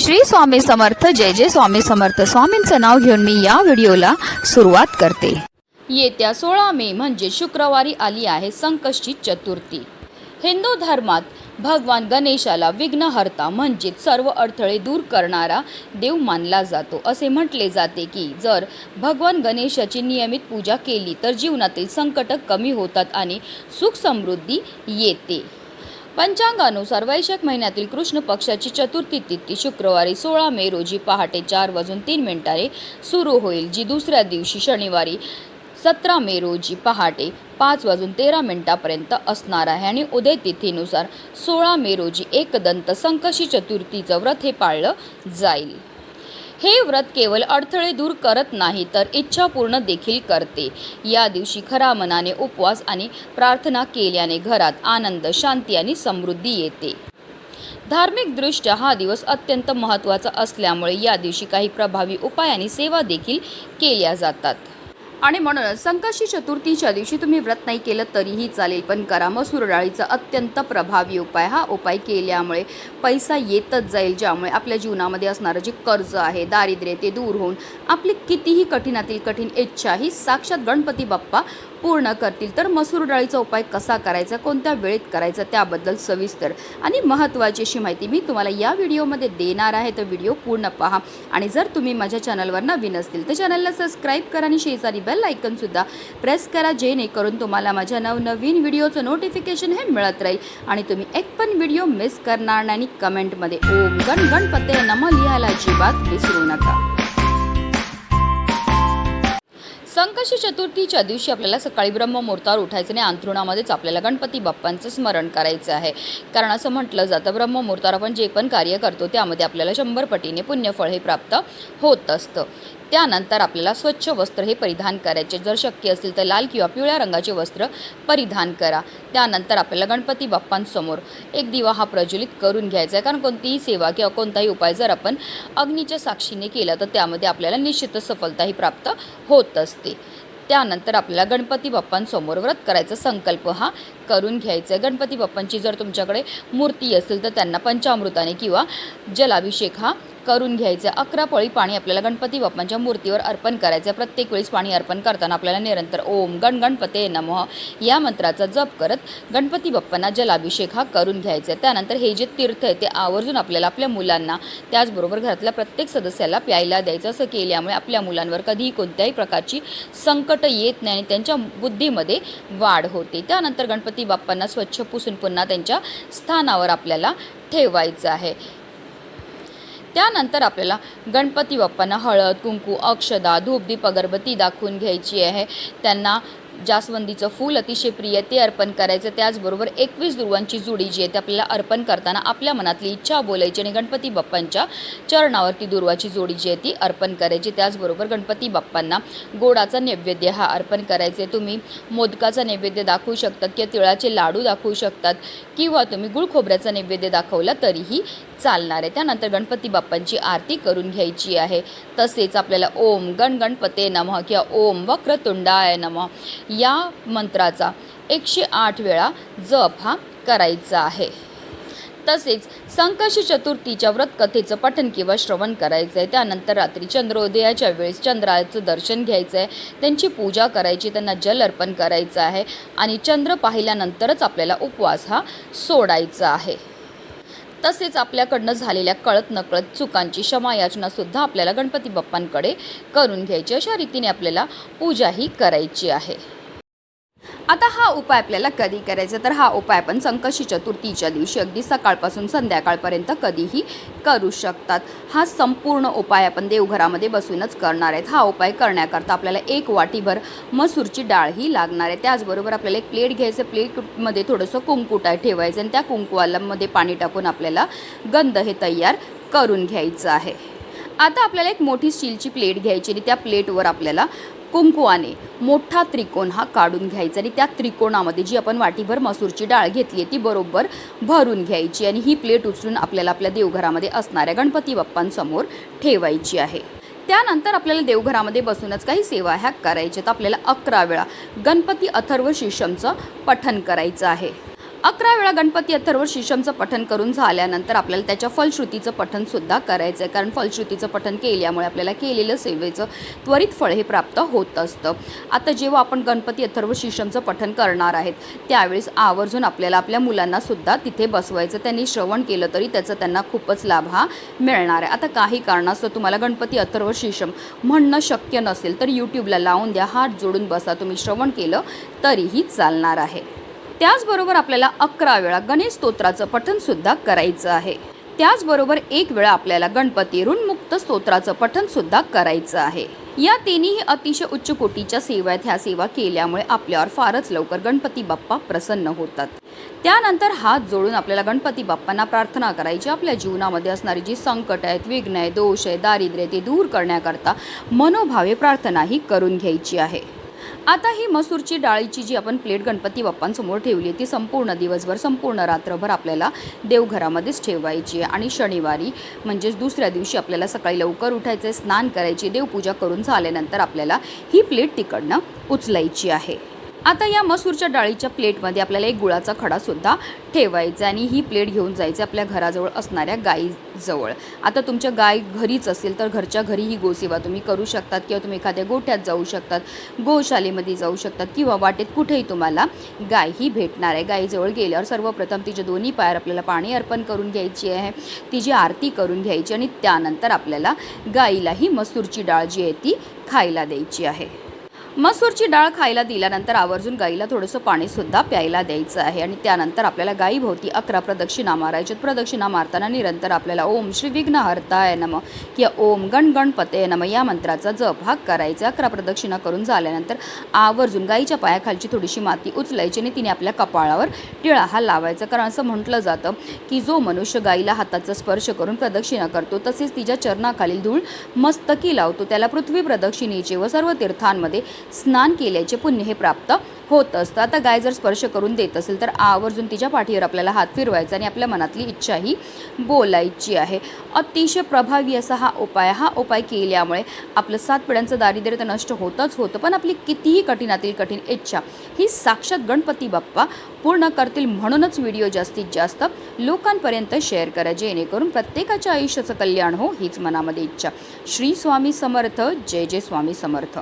श्री स्वामी समर्थ जय जय स्वामी समर्थ. स्वामींचं नाव घेऊन मी या व्हिडिओला सुरुवात करते. येत्या सोळा मे म्हणजे शुक्रवारी आली आहे संकष्टी चतुर्थी. हिंदू धर्मात भगवान गणेशाला विघ्नहर्ता म्हणजेच सर्व अडथळे दूर करणारा देव मानला जातो. असे म्हटले जाते की जर भगवान गणेशाची नियमित पूजा केली तर जीवनातील संकट कमी होतात आणि सुख समृद्धी येते. पंचांगानुसार वैशाख महिन्यातील कृष्ण पक्षाची चतुर्थी तिथी शुक्रवारी सोळा मे रोजी पहाटे चार वाजून तीन मिनिटाने सुरू होईल जी दुसऱ्या दिवशी शनिवारी सतरा मे रोजी पहाटे पाच वाजून तेरा मिनिटापर्यंत असणार आहे. आणि उदय तिथीनुसार सोळा मे रोजी एकदंत संकशी चतुर्थीचं व्रत हे पाळलं जाईल. हे व्रत केवळ अडथळे दूर करत नाही तर इच्छा पूर्ण देखील करते. या दिवशी खरा मनाने उपवास आणि प्रार्थना केल्याने घरात आनंद शांती आणि समृद्धी येते. धार्मिकदृष्ट्या हा दिवस अत्यंत महत्त्वाचा असल्यामुळे या दिवशी काही प्रभावी उपाय आणि सेवा देखील केल्या जातात. आणि म्हणूनच संकष्टी चतुर्थीच्या दिवशी तुम्ही व्रत नाही केलं तरीही चालेल पण करा. मसूर डाळीचा अत्यंत प्रभावी उपाय. हा उपाय केल्यामुळे पैसा येतच जाईल ज्यामुळे आपल्या जीवनामध्ये असणारं जे कर्ज आहे दारिद्र्य ते दूर होऊन आपली कितीही कठीणातील कठीण इच्छा ही साक्षात गणपती बाप्पा पूर्ण करतील. तर मसूर डाळीचा उपाय कसा करायचा? कोणत्या वेळेत करायचा? त्याबद्दल सविस्तर आणि महत्त्वाची अशी माहिती मी तुम्हाला या व्हिडिओमध्ये देणार आहे. तर व्हिडिओ पूर्ण पहा. आणि जर तुम्ही माझ्या चॅनलवर नवीन असतील तर चॅनलला सबस्क्राईब करा आणि शेजारी बेल आयकनसुद्धा प्रेस करा जेणेकरून तुम्हाला माझ्या नवनवीन व्हिडिओचं नोटिफिकेशन हे मिळत राहील. आणि तुम्ही एक पण व्हिडिओ मिस करणार नाही कमेंटमध्ये ओम गण गणपते नम लिहायला अजिबात विसरू नका. एकादशी चतुर्थीच्या दिवशी आपल्याला सकाळी ब्रह्ममुहूर्तावर उठायचं आणि अंथरुणामध्येच आपल्याला गणपती बाप्पांचं स्मरण करायचं आहे. कारण असं म्हटलं जातं ब्रह्ममुहूर्तावर आपण जे पण कार्य करतो त्यामध्ये आपल्याला शंभर पटीने पुण्यफळ हे प्राप्त होत असतं. त्यानंतर आपल्याला स्वच्छ वस्त्र हे परिधान करायचे. जर शक्य असेल तर लाल किंवा पिवळ्या रंगाचे वस्त्र परिधान करा. त्यानंतर आपल्याला गणपती बाप्पांसमोर एक दिवा हा प्रज्वलित करून घ्यायचा आहे. कारण कोणतीही सेवा किंवा कोणताही उपाय जर आपण अग्नीच्या साक्षीने केला तर त्यामध्ये आपल्याला निश्चितच सफलताही प्राप्त होत असते. त्यानंतर आपल्याला गणपती बाप्पांसमोर व्रत करायचा संकल्प हा करून घ्यायचा आहे. गणपती बाप्पांची जर तुमच्याकडे मूर्ती असेल तर त्यांना पंचामृताने किंवा जलाभिषेक हा करून घ्यायचं. अकरा पळी पाणी आपल्याला गणपती बाप्पांच्या मूर्तीवर अर्पण करायचं. आहे प्रत्येक वेळेस पाणी अर्पण करताना आपल्याला निरंतर ओम गण गणपते नमः या मंत्राचा जप करत गणपती बाप्पांना जलाभिषेक हा करून घ्यायचा. आहे त्यानंतर हे जे तीर्थ आहे ते आवर्जून आपल्याला आपल्या मुलांना त्याचबरोबर घरातल्या प्रत्येक सदस्याला प्यायला द्यायचं. असं केल्यामुळे आपल्या मुलांवर कधीही कोणत्याही प्रकारची संकट येत नाही आणि त्यांच्या बुद्धीमध्ये वाढ होते. त्यानंतर गणपती बाप्पांना स्वच्छ पुसून पुन्हा त्यांच्या स्थानावर आपल्याला ठेवायचं आहे. त्यानंतर आपल्याला गणपती बाप्पांना हळद कुंकू अक्षदा धूप दीप अगरबत्ती दाखवून घ्यायची आहे. त्यांना जास्वंदीचं फूल अतिशय प्रिय ते अर्पण करायचं. त्याचबरोबर एकवीस दुर्वांची जुडी जी आहे ती आपल्याला अर्पण करताना आपल्या मनातली इच्छा बोलायची आणि गणपती बाप्पांच्या चरणावरती दुर्वाची जोडी जी आहे ती अर्पण करायची. त्याचबरोबर गणपती बाप्पांना गोडाचा नैवेद्य हा अर्पण करायचे तुम्ही मोदकाचा नैवेद्य दाखवू शकतात किंवा तिळाचे लाडू दाखवू शकतात किंवा तुम्ही गुळ खोबऱ्याचा नैवेद्य दाखवला तरीही चालणार आहे. त्यानंतर गणपती बाप्पांची आरती करून घ्यायची आहे. तसेच आपल्याला ओम गण गणपते नमः किंवा ओम वक्रतुंडाय नमः. या मंत्राचा एकशे आठ वेळा जप हा करायचा आहे. तसेच संकष्टी चतुर्थीच्या व्रतकथेचं पठन किंवा श्रवण करायचं आहे त्यानंतर रात्री चंद्रोदयाच्या वेळेस चंद्राचं दर्शन घ्यायचं आहे त्यांची पूजा करायची त्यांना जल अर्पण करायचं आहे आणि चंद्र पाहिल्यानंतरच आपल्याला उपवास हा सोडायचा आहे. तसेच आपल्याकडनं झालेल्या कळत नकळत चुकांची क्षमायाचनासुद्धा आपल्याला गणपती बाप्पांकडे करून घ्यायची. अशा रीतीने आपल्याला पूजाही करायची आहे. आता हा उपाय आपल्याला कधी करायचा? तर हा उपाय आपण संकष्टी चतुर्थीच्या दिवशी अगदी सकाळपासून संध्याकाळपर्यंत कधीही करू शकतात. हा संपूर्ण उपाय आपण देवघरामध्ये बसूनच करणार आहेत. हा उपाय करण्याकरता आपल्याला एक वाटीभर मसूरची डाळ ही लागणार आहे. त्याचबरोबर आपल्याला एक प्लेट घ्यायचं. प्लेटमध्ये थोडंसं कुंकू टाय ठेवायचं आणि त्या कुंकुवालामध्ये पाणी टाकून आपल्याला गंध हे तयार करून घ्यायचं आहे. आता आपल्याला एक मोठी स्टीलची प्लेट घ्यायची आणि त्या प्लेटवर आपल्याला कुंकुवाने मोठा त्रिकोण हा काढून घ्यायचा आणि त्या त्रिकोणामध्ये जी आपण वाटीभर मसूरची डाळ घेतली आहे ती बरोबर भरून घ्यायची आणि ही प्लेट उचलून आपल्याला आपल्या देवघरामध्ये असणाऱ्या गणपती बाप्पांसमोर ठेवायची आहे. त्यानंतर आपल्याला देवघरामध्ये बसूनच काही सेवा ह्या तर आपल्याला अकरा वेळा गणपती अथर्व शीर्षमचं पठण करायचं आहे. अकरा वेळा गणपती अथर्व शीशमचं पठण करून झाल्यानंतर आपल्याला त्याच्या फलश्रुतीचं पठण सुद्धा करायचं आहे कारण फलश्रुतीचं पठण केल्यामुळे आपल्याला केलेलं सेवेचं त्वरित फळ हे प्राप्त होत असतं. आता जेव्हा आपण गणपती अथर्व शीशमचं पठण करणार आहेत त्यावेळेस आवर्जून आपल्याला आपल्या मुलांना सुद्धा तिथे बसवायचं त्यांनी श्रवण केलं तरी त्याचा त्यांना खूपच लाभ हा मिळणार आहे. आता काही कारणास्तव तुम्हाला गणपती अथर्व शीशम म्हणणं शक्य नसेल तर यूट्यूबला लावून द्या हात जोडून बसा तुम्ही श्रवण केलं तरीही चालणार आहे. त्याचबरोबर आपल्याला अकरा वेळा गणेश स्तोत्राचं पठणसुद्धा करायचं आहे. त्याचबरोबर एक वेळा आपल्याला गणपती ऋणमुक्त स्तोत्राचं पठणसुद्धा करायचं आहे. या तिन्ही अतिशय उच्च कोटीच्या सेवा आहेत ह्या सेवा केल्यामुळे आपल्यावर फारच लवकर गणपती बाप्पा प्रसन्न होतात. त्यानंतर हात जोडून आपल्याला गणपती बाप्पांना प्रार्थना करायची. आपल्या जीवनामध्ये असणारी जी संकट आहेत विघ्न आहे दोष आहे दारिद्र्य ते दूर करण्याकरता मनोभावे प्रार्थनाही करून घ्यायची आहे. आता ही मसूरची डाळीची जी आपण प्लेट गणपती बाप्पांसमोर ठेवली आहे ती संपूर्ण दिवसभर संपूर्ण रात्रभर आपल्याला देवघरामध्येच ठेवायची आहे. आणि शनिवारी म्हणजेच दुसऱ्या दिवशी आपल्याला सकाळी लवकर उठायचं स्नान करायची देवपूजा करून झाल्यानंतर आपल्याला ही प्लेट तिकडनं उचलायची आहे. आता या मसूरच्या डाळीच्या प्लेटमध्ये आपल्याला एक गुळाचा खडासुद्धा ठेवायचा आणि ही प्लेट घेऊन जायचं आपल्या घराजवळ असणाऱ्या गाईजवळ. आता तुमच्या गाय घरीच असेल तर घरच्या घरी ही गोसेवा तुम्ही करू शकतात किंवा तुम्ही एखाद्या गोठ्यात जाऊ शकतात गोशालेमध्ये जाऊ शकतात किंवा वाटेत कुठेही तुम्हाला गाय ही भेटणार आहे. गाईजवळ गेल्यावर सर्वप्रथम तिच्या दोन्ही पायावर आपल्याला पाणी अर्पण करून घ्यायची आहे तिची आरती करून घ्यायची आणि त्यानंतर आपल्याला गाईला ही मसूरची डाळ जी आहे ती खायला द्यायची आहे. मसूरची डाळ खायला दिल्यानंतर आवर्जून गाईला थोडंसं पाणीसुद्धा प्यायला द्यायचं आहे. आणि त्यानंतर आपल्याला गाईभोवती अकरा प्रदक्षिणा मारायच्यात प्रदक्षिणा मारताना निरंतर आपल्याला ओम श्री विघ्नहर्ताय नम किंवा ओम गण गणपते नम या मंत्राचा जप हा करायचा अकरा प्रदक्षिणा करून झाल्यानंतर आवर्जून गाईच्या पायाखालची थोडीशी माती उचलायची आणि तिने आपल्या कपाळावर टिळा हा लावायचा. कारण असं म्हटलं जातं की जो मनुष्य गाईला हाताचा स्पर्श करून प्रदक्षिणा करतो तसेच तिच्या चरणाखालील धूळ मस्तकी लावतो. त्याला पृथ्वी प्रदक्षिणेचे व सर्व तीर्थांमध्ये स्नान केल्याचे पुण्य हे प्राप्त होत असतं. आता गाय जर स्पर्श करून देत असेल तर आवर्जून तिच्या पाठीवर आपल्याला हात फिरवायचा आणि आपल्या मनातली इच्छाही बोलायची आहे. अतिशय प्रभावी असा हा उपाय हा उपाय केल्यामुळे आपलं सात पिढ्यांचं दारिद्र्य तर नष्ट होतच होतं पण आपली कितीही कठीणातील कठीण इच्छा ही साक्षात गणपती बाप्पा पूर्ण करतील म्हणूनच व्हिडिओ जास्तीत जास्त लोकांपर्यंत शेअर करा जेणेकरून प्रत्येकाच्या आयुष्याचं कल्याण हो हीच मनामध्ये इच्छा. श्री स्वामी समर्थ. जय जय स्वामी समर्थ.